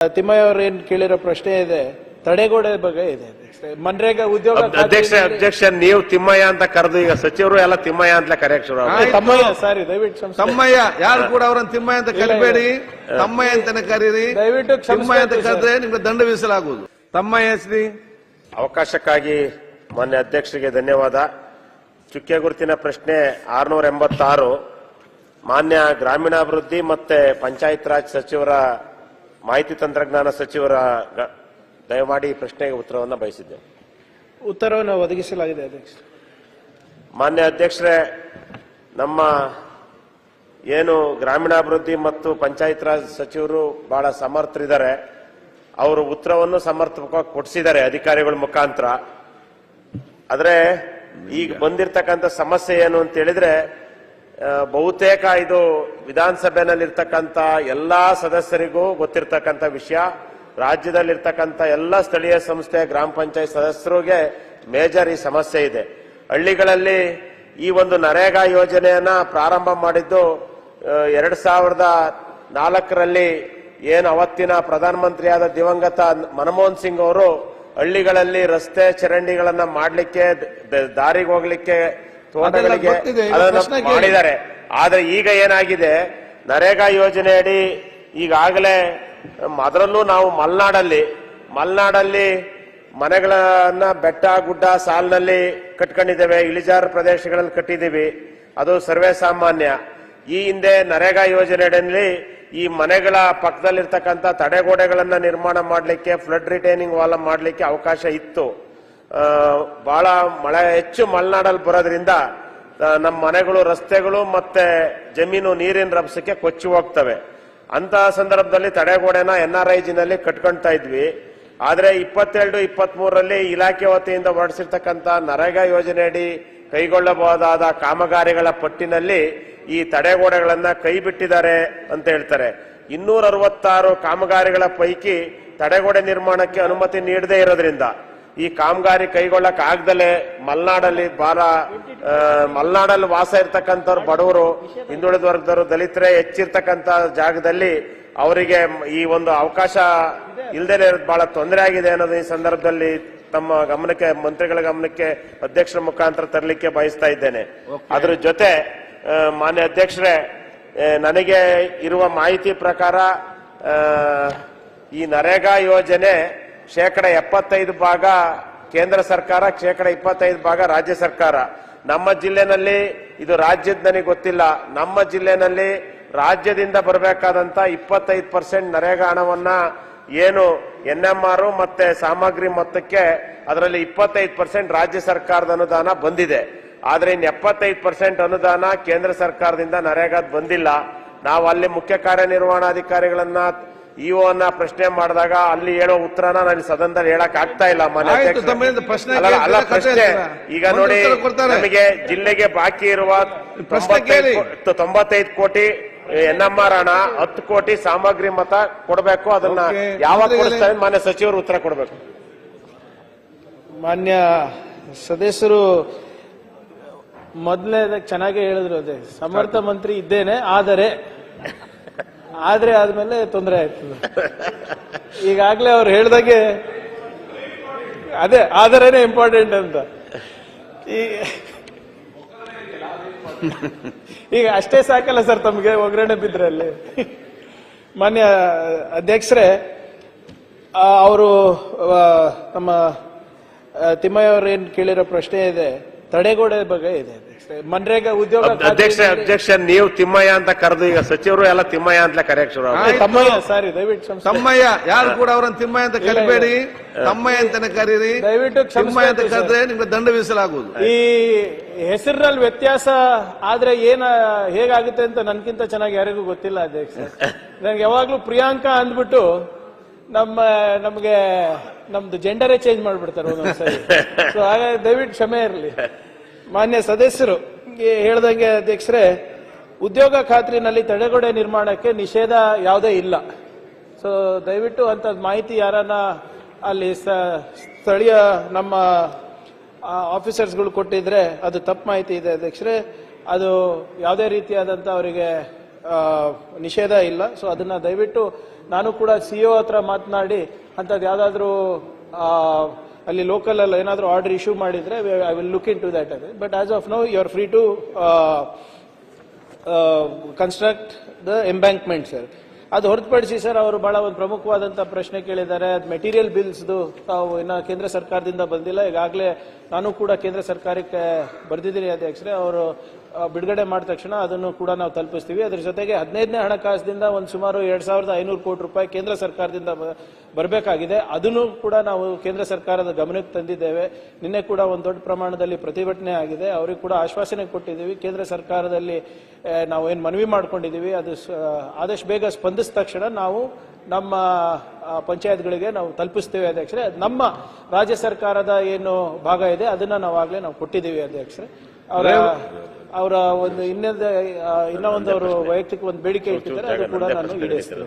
ತಿಮ್ಮಯ್ಯ ಅವ್ರು ಏನ್ ಕೇಳಿರೋ ಪ್ರಶ್ನೆ ಇದೆ ತಡೆಗೋಡೆ ಬಗ್ಗೆ ಇದೆ. ಮನ್ರೇಗಾ ಉದ್ಯೋಗ ಅಧ್ಯಕ್ಷ ಅಧ್ಯಕ್ಷ ನೀವು ತಿಮ್ಮಯ್ಯ ಅಂತ ಕರೆದು ಈಗ ಸಚಿವರು ಎಲ್ಲ ತಿಮ್ಮಯ್ಯ ಅಂತ ಕರೆಯಕ್ ಶುರು ತಮ್ಮಯ್ಯ ಸಾರಿ ದಯವಿಟ್ಟು ತಮ್ಮಯ್ಯ ಯಾರು ಕೂಡ ಅವರನ್ನು ತಿಮ್ಮಯ್ಯ ಅಂತ ಕರಿಬೇಡಿ. ತಮ್ಮಯ್ಯ ಅಂತಾನೆ ಕರೀರಿ. ದಯವಿಟ್ಟು ತಿಮ್ಮಯ್ಯ ಅಂತ. ಕರೆದ್ರೆ ನಿಮ್ಗೆ ದಂಡ ವಿಧಿಸಲಾಗುವುದು. ತಮ್ಮಯ್ಯ ಹೆಸರಿ? ಅವಕಾಶಕ್ಕಾಗಿ ಮಾನ್ಯ ಅಧ್ಯಕ್ಷರಿಗೆ ಧನ್ಯವಾದ. ಚುಕ್ಕೆ ಗುರುತಿನ ಪ್ರಶ್ನೆ ಆರ್ನೂರ ಎಂಬತ್ತಾರು. ಮಾನ್ಯ ಗ್ರಾಮೀಣಾಭಿವೃದ್ಧಿ ಮತ್ತೆ ಪಂಚಾಯತ್ ರಾಜ್ ಸಚಿವರ ಮಾಹಿತಿ ತಂತ್ರಜ್ಞಾನ ಸಚಿವರ ದಯಮಾಡಿ ಈ ಪ್ರಶ್ನೆಗೆ ಉತ್ತರವನ್ನು ಬಯಸಿದ್ದೆ ಉತ್ತರವನ್ನು ಒದಗಿಸಲಾಗಿದೆ ಅಧ್ಯಕ್ಷ. ಮಾನ್ಯ ಅಧ್ಯಕ್ಷರೇ ನಮ್ಮ ಏನು ಗ್ರಾಮೀಣಾಭಿವೃದ್ಧಿ ಮತ್ತು ಪಂಚಾಯತ್ ರಾಜ್ ಸಚಿವರು ಬಹಳ ಸಮರ್ಥರಿದ್ದಾರೆ. ಅವರು ಉತ್ತರವನ್ನು ಸಮರ್ಥಕವಾಗಿ ಕೊಡಿಸಿದ್ದಾರೆ ಅಧಿಕಾರಿಗಳ ಮುಖಾಂತರ. ಆದರೆ ಈಗ ಬಂದಿರತಕ್ಕಂಥ ಸಮಸ್ಯೆ ಏನು ಅಂತ ಹೇಳಿದ್ರೆ ಬಹುತೇಕ ಇದು ವಿಧಾನಸಭೆನಲ್ಲಿರ್ತಕ್ಕಂಥ ಎಲ್ಲ ಸದಸ್ಯರಿಗೂ ಗೊತ್ತಿರ್ತಕ್ಕಂಥ ವಿಷಯ. ರಾಜ್ಯದಲ್ಲಿರ್ತಕ್ಕಂಥ ಎಲ್ಲ ಸ್ಥಳೀಯ ಸಂಸ್ಥೆ, ಗ್ರಾಮ ಪಂಚಾಯತ್ ಸದಸ್ಯರಿಗೆ ಮೇಜರ್ ಈ ಸಮಸ್ಯೆ ಇದೆ. ಹಳ್ಳಿಗಳಲ್ಲಿ ಈ ಒಂದು ನರೇಗಾ ಯೋಜನೆಯನ್ನ ಪ್ರಾರಂಭ ಮಾಡಿದ್ದು ಎರಡು ಸಾವಿರದ ನಾಲ್ಕರಲ್ಲಿ ಏನು ಅವತ್ತಿನ ಪ್ರಧಾನಮಂತ್ರಿಯಾದ ದಿವಂಗತ ಮನಮೋಹನ್ ಸಿಂಗ್ ಅವರು ಹಳ್ಳಿಗಳಲ್ಲಿ ರಸ್ತೆ ಚರಂಡಿಗಳನ್ನ ಮಾಡಲಿಕ್ಕೆ ದಾರಿಗೆ ಹೋಗ್ಲಿಕ್ಕೆ ತೋಟಗಳಿಗೆ. ಮಾಡಿದ್ದಾರೆ. ಆದ್ರೆ ಈಗ ಏನಾಗಿದೆ? ನರೇಗಾ ಯೋಜನೆಯಡಿ ಈಗಾಗಲೇ ಅದರಲ್ಲೂ ನಾವು ಮಲ್ನಾಡಲ್ಲಿ ಮಲ್ನಾಡಲ್ಲಿ ಮನೆಗಳನ್ನ ಬೆಟ್ಟ ಗುಡ್ಡ ಸಾಲಿನಲ್ಲಿ ಕಟ್ಕೊಂಡಿದ್ದೇವೆ. ಇಳಿಜಾರು ಪ್ರದೇಶಗಳಲ್ಲಿ ಕಟ್ಟಿದ್ದೀವಿ. ಅದು ಸರ್ವೇ ಸಾಮಾನ್ಯ. ಈ ಹಿಂದೆ ನರೇಗಾ ಯೋಜನೆಯಲ್ಲಿ ಈ ಮನೆಗಳ ಪಕ್ಕದಲ್ಲಿರ್ತಕ್ಕಂಥ ತಡೆಗೋಡೆಗಳನ್ನ ನಿರ್ಮಾಣ ಮಾಡಲಿಕ್ಕೆ ಫ್ಲಡ್ ರಿಟೈನಿಂಗ್ ವಾಲ್ ಮಾಡಲಿಕ್ಕೆ ಅವಕಾಶ ಇತ್ತು. ಬಹಳ ಮಳೆ ಹೆಚ್ಚು ಮಲೆನಾಡಲ್ಲಿ ಬರೋದ್ರಿಂದ ನಮ್ಮ ಮನೆಗಳು, ರಸ್ತೆಗಳು ಮತ್ತೆ ಜಮೀನು, ನೀರಿನ ರಭಸಕ್ಕೆ ಕೊಚ್ಚಿ ಹೋಗ್ತವೆ. ಅಂತ ಸಂದರ್ಭದಲ್ಲಿ ತಡೆಗೋಡೆನ ಎನ್ ಆರ್ ಐ ಜಿನಲ್ಲಿ ಕಟ್ಕೊಳ್ತಾ ಇದ್ವಿ. ಆದ್ರೆ ಇಪ್ಪತ್ತೆರಡು ಇಪ್ಪತ್ತ್ ಮೂರರಲ್ಲಿ ಇಲಾಖೆ ವತಿಯಿಂದ ಹೊರಡಿಸಿರ್ತಕ್ಕಂಥ ನರೇಗಾ ಯೋಜನೆಯಡಿ ಕೈಗೊಳ್ಳಬಹುದಾದ ಕಾಮಗಾರಿಗಳ ಪಟ್ಟಿನಲ್ಲಿ ಈ ತಡೆಗೋಡೆಗಳನ್ನ ಕೈ ಬಿಟ್ಟಿದ್ದಾರೆ ಅಂತ ಹೇಳ್ತಾರೆ. ಇನ್ನೂರ ಅರವತ್ತಾರು ಕಾಮಗಾರಿಗಳ ಪೈಕಿ ತಡೆಗೋಡೆ ನಿರ್ಮಾಣಕ್ಕೆ ಅನುಮತಿ ನೀಡದೇ ಇರೋದ್ರಿಂದ ಈ ಕಾಮಗಾರಿ ಕೈಗೊಳ್ಳಕ್ ಆಗ್ದಲೆ ಮಲ್ನಾಡಲ್ಲಿ ಬಾರ ಮಲ್ನಾಡಲ್ಲಿ ವಾಸ ಇರ್ತಕ್ಕಂಥವ್ರು ಬಡವರು ಹಿಂದುಳಿದ ವರ್ಗದವರು ದಲಿತರೇ ಹೆಚ್ಚಿರ್ತಕ್ಕಂಥ ಜಾಗದಲ್ಲಿ ಅವರಿಗೆ ಈ ಒಂದು ಅವಕಾಶ ಇಲ್ದೇನೆ ಇರೋದು ಬಹಳ ತೊಂದರೆ ಆಗಿದೆ ಅನ್ನೋದು ಈ ಸಂದರ್ಭದಲ್ಲಿ ತಮ್ಮ ಗಮನಕ್ಕೆ ಮಂತ್ರಿಗಳ ಗಮನಕ್ಕೆ ಅಧ್ಯಕ್ಷರ ಮುಖಾಂತರ ತರಲಿಕ್ಕೆ ಬಯಸ್ತಾ ಇದ್ದೇನೆ. ಅದ್ರ ಜೊತೆ ಮಾನ್ಯ ಅಧ್ಯಕ್ಷರೇ ನನಗೆ ಇರುವ ಮಾಹಿತಿ ಪ್ರಕಾರ ಈ ನರೇಗಾ ಯೋಜನೆ ಶೇಕಡ ಎಪ್ಪತ್ತೈದು ಭಾಗ ಕೇಂದ್ರ ಸರ್ಕಾರ, ಶೇಕಡ ಇಪ್ಪತ್ತೈದು ಭಾಗ ರಾಜ್ಯ ಸರ್ಕಾರ. ನಮ್ಮ ಜಿಲ್ಲೆನಲ್ಲಿ ಇದು ರಾಜ್ಯದ ನನಗೆ ಗೊತ್ತಿಲ್ಲ. ನಮ್ಮ ಜಿಲ್ಲೆನಲ್ಲಿ ರಾಜ್ಯದಿಂದ ಬರಬೇಕಾದಂತ ಇಪ್ಪತ್ತೈದು ಪರ್ಸೆಂಟ್ ನರೇಗಾ ಹಣವನ್ನ ಏನು ಎನ್ ಎಂ ಆರ್ ಮತ್ತೆ ಸಾಮಗ್ರಿ ಮೊತ್ತಕ್ಕೆ ಅದರಲ್ಲಿ ಇಪ್ಪತ್ತೈದು ಪರ್ಸೆಂಟ್ ರಾಜ್ಯ ಸರ್ಕಾರದ ಅನುದಾನ ಬಂದಿದೆ. ಆದ್ರೆ ಇನ್ನು ಎಪ್ಪತ್ತೈದು ಪರ್ಸೆಂಟ್ ಅನುದಾನ ಕೇಂದ್ರ ಸರ್ಕಾರದಿಂದ ನರೇಗಾದ್ ಬಂದಿಲ್ಲ. ನಾವು ಅಲ್ಲಿ ಮುಖ್ಯ ಕಾರ್ಯನಿರ್ವಹಣಾಧಿಕಾರಿಗಳನ್ನ ಇಒ ಅನ್ನ ಪ್ರಶ್ನೆ ಮಾಡಿದಾಗ ಅಲ್ಲಿ ಹೇಳೋ ಉತ್ತರನ ನಾನು ಸದನದಲ್ಲಿ ಹೇಳಕ್ ಆಗ್ತಾ ಇಲ್ಲ ಅಲ್ಲ, ಪ್ರಶ್ನೆ ಈಗ ನೋಡಿ ನಮಗೆ ಜಿಲ್ಲೆಗೆ ಬಾಕಿ ಇರುವ ಪ್ರಶ್ನೆ ಕೇಳಿ. ತೊಂಬತ್ತೈದು ತೊಂಬತ್ತೈದು ಕೋಟಿ ಎನ್ ಎಂ ಆರ್ ಹಣ ಹತ್ತು ಕೋಟಿ ಸಾಮಗ್ರಿ ಮತ ಕೊಡಬೇಕು ಅದನ್ನ. ಯಾವಾಗ. ಕೊಡಿಸ್ತಾರೆ ಮಾನ್ಯ ಸಚಿವರು ಉತ್ತರ ಕೊಡಬೇಕು ಮಾನ್ಯ ಸದಸ್ಯರು ಮೊದಲೇ ಚೆನ್ನಾಗೇ ಹೇಳಿದ್ರು ಅದೇ ಸಮರ್ಥ ಮಂತ್ರಿ ಇದ್ದೇನೆ ಆದರೆ ಆದ್ರೆ ಆದ್ಮೇಲೆ ತೊಂದರೆ ಆಯ್ತದೆ ಈಗಾಗ್ಲೇ ಅವ್ರು ಹೇಳ್ದಾಗೆ ಅದೇ, ಆದರೇನೆ ಇಂಪಾರ್ಟೆಂಟ್ ಅಂತ. ಈಗ ಅಷ್ಟೇ ಸಾಕಲ್ಲ ಸರ್ ತಮಗೆ, ಒಗ್ಗರಣೆ ಬಿದ್ರೆ ಅಲ್ಲಿ. ಮಾನ್ಯ ಅಧ್ಯಕ್ಷರೇ ಅವರು ನಮ್ಮ ತಿಮ್ಮಯ್ಯ ಕೇಳಿರೋ ಪ್ರಶ್ನೆ ಇದೆ. ತಡೆಗೋಡೆ ಬಗ್ಗೆ ಇದೆ. ಮನ್ರೇಗಾ ಉದ್ಯೋಗ ಅಧ್ಯಕ್ಷ ಅಧ್ಯಕ್ಷ ನೀವು ತಿಮ್ಮಯ್ಯ ಅಂತ ಕರೆದು ಈಗ ಸಚಿವರು ಎಲ್ಲ ತಿಮ್ಮಯ್ಯ ಅಂತಲೇ ಕರೆಯಕ್ ಶುರು ತಮ್ಮಯ್ಯ ಸಾರಿ ದಯವಿಟ್ಟು ಕ್ಷಮಿಸಿ. ತಮ್ಮಯ್ಯ ಯಾರು ಕೂಡ ಅವರನ್ನ ತಿಮ್ಮಯ್ಯ ಅಂತ ಕರಿಬೇಡಿ. ತಮ್ಮಯ್ಯ ಅಂತಾನೆ ಕರೀರಿ. ದಯವಿಟ್ಟು ತಿಮ್ಮಯ್ಯ ಅಂತ ಕರೆದ್ರೆ ನಿಮ್ಗೆ ದಂಡ ವಿಧಿಸಲಾಗುವುದು. ಈ ಹೆಸರಿನಲ್ಲಿ ವ್ಯತ್ಯಾಸ ಆದ್ರೆ ಏನ ಹೇಗಾಗುತ್ತೆ ಅಂತ ನನ್ಗಿಂತ ಚೆನ್ನಾಗಿ ಯಾರಿಗೂ ಗೊತ್ತಿಲ್ಲ ಅಧ್ಯಕ್ಷ. ನನಗೆ ಯಾವಾಗ್ಲೂ ಪ್ರಿಯಾಂಕಾ ಅಂದ್ಬಿಟ್ಟು ನಮ್ಮ ನಮ್ಗೆ ನಮ್ದು ಜೆಂಡರೇ ಚೇಂಜ್ ಮಾಡ್ಬಿಡ್ತಾರೆ ಸೊ ಹಾಗಾಗಿ ದಯವಿಟ್ಟು ಕ್ಷಮೆ ಇರಲಿ. ಮಾನ್ಯ ಸದಸ್ಯರು ಹೇಳ್ದಂಗೆ ಅಧ್ಯಕ್ಷರೇ, ಉದ್ಯೋಗ ಖಾತ್ರಿನಲ್ಲಿ ತಡೆಗೋಡೆ ನಿರ್ಮಾಣಕ್ಕೆ ನಿಷೇಧ ಯಾವುದೇ ಇಲ್ಲ. ಸೊ ದಯವಿಟ್ಟು ಅಂತ ಮಾಹಿತಿ ಯಾರನ್ನ ಅಲ್ಲಿ ಸ್ಥಳೀಯ ನಮ್ಮ ಆಫೀಸರ್ಸ್ಗಳು ಕೊಟ್ಟಿದ್ರೆ ಅದು ತಪ್ಪು ಮಾಹಿತಿ ಇದೆ ಅಧ್ಯಕ್ಷರೇ. ಅದು ಯಾವುದೇ ರೀತಿಯಾದಂಥ ಅವರಿಗೆ ನಿಷೇಧ ಇಲ್ಲ. ಸೊ ಅದನ್ನ ದಯವಿಟ್ಟು ನಾನು ಕೂಡ ಸಿ ಒ ಹತ್ರ ಮಾತನಾಡಿ ಅಂಥದ್ದು ಯಾವುದಾದ್ರೂ ಅಲ್ಲಿ ಲೋಕಲಲ್ಲಿ ಏನಾದರೂ ಆರ್ಡರ್ ಇಶ್ಯೂ ಮಾಡಿದರೆ I will look into that but as of now you are free to construct the embankment sir ಅದು ಹೊರತುಪಡಿಸಿ ಸರ್ ಅವರು ಭಾಳ ಒಂದು ಪ್ರಮುಖವಾದಂಥ ಪ್ರಶ್ನೆ ಕೇಳಿದ್ದಾರೆ. ಅದು ಮೆಟೀರಿಯಲ್ ಬಿಲ್ಸ್ದು ತಾವು ಇನ್ನು ಕೇಂದ್ರ ಸರ್ಕಾರದಿಂದ ಬಂದಿಲ್ಲ. ಈಗಾಗಲೇ ನಾನು ಕೂಡ ಕೇಂದ್ರ ಸರ್ಕಾರಕ್ಕೆ ಬರೆದಿದ್ದೀನಿ ಅಧ್ಯಕ್ಷರೇ. ಅವರು ಬಿಡುಗಡೆ ಮಾಡಿದ ತಕ್ಷಣ ಅದನ್ನು ಕೂಡ ನಾವು ತಲುಪಿಸ್ತೀವಿ. ಅದರ ಜೊತೆಗೆ ಹದಿನೈದನೇ ಹಣಕಾಸಿನಿಂದ ಒಂದು ಸುಮಾರು ಎರಡ್ ಸಾವಿರದ ಐನೂರು ಕೋಟಿ ರೂಪಾಯಿ ಕೇಂದ್ರ ಸರ್ಕಾರದಿಂದ ಬರಬೇಕಾಗಿದೆ. ಅದನ್ನು ಕೂಡ ನಾವು ಕೇಂದ್ರ ಸರ್ಕಾರದ ಗಮನಕ್ಕೆ ತಂದಿದ್ದೇವೆ. ನಿನ್ನೆ ಕೂಡ ಒಂದು ದೊಡ್ಡ ಪ್ರಮಾಣದಲ್ಲಿ ಪ್ರತಿಭಟನೆ ಆಗಿದೆ. ಅವರಿಗೆ ಕೂಡ ಆಶ್ವಾಸನೆ ಕೊಟ್ಟಿದ್ದೀವಿ. ಕೇಂದ್ರ ಸರ್ಕಾರದಲ್ಲಿ ನಾವು ಏನು ಮನವಿ ಮಾಡ್ಕೊಂಡಿದ್ದೀವಿ, ಅದು ಆದಷ್ಟು ಬೇಗ ಸ್ಪಂದಿಸಿದ ತಕ್ಷಣ ನಾವು ನಮ್ಮ ಪಂಚಾಯತ್ಗಳಿಗೆ ನಾವು ತಲುಪಿಸ್ತೇವೆ ಅಧ್ಯಕ್ಷರೇ. ನಮ್ಮ ರಾಜ್ಯ ಸರ್ಕಾರದ ಏನು ಭಾಗ ಇದೆ, ಅದನ್ನ ನಾವಾಗಲೇ ನಾವು ಕೊಟ್ಟಿದ್ದೀವಿ ಅಧ್ಯಕ್ಷರೇ. ಅವರ ಒಂದು ಇನ್ನೊಂದು ಇನ್ನೊಂದು ಅವರು ವೈಯಕ್ತಿಕ ಒಂದು ಬೇಡಿಕೆ ಇಟ್ಟಿದ್ದಾರೆ ಅದು ಕೂಡ ನಾನು ಈಡೇರಿಸ್ತೇನೆ.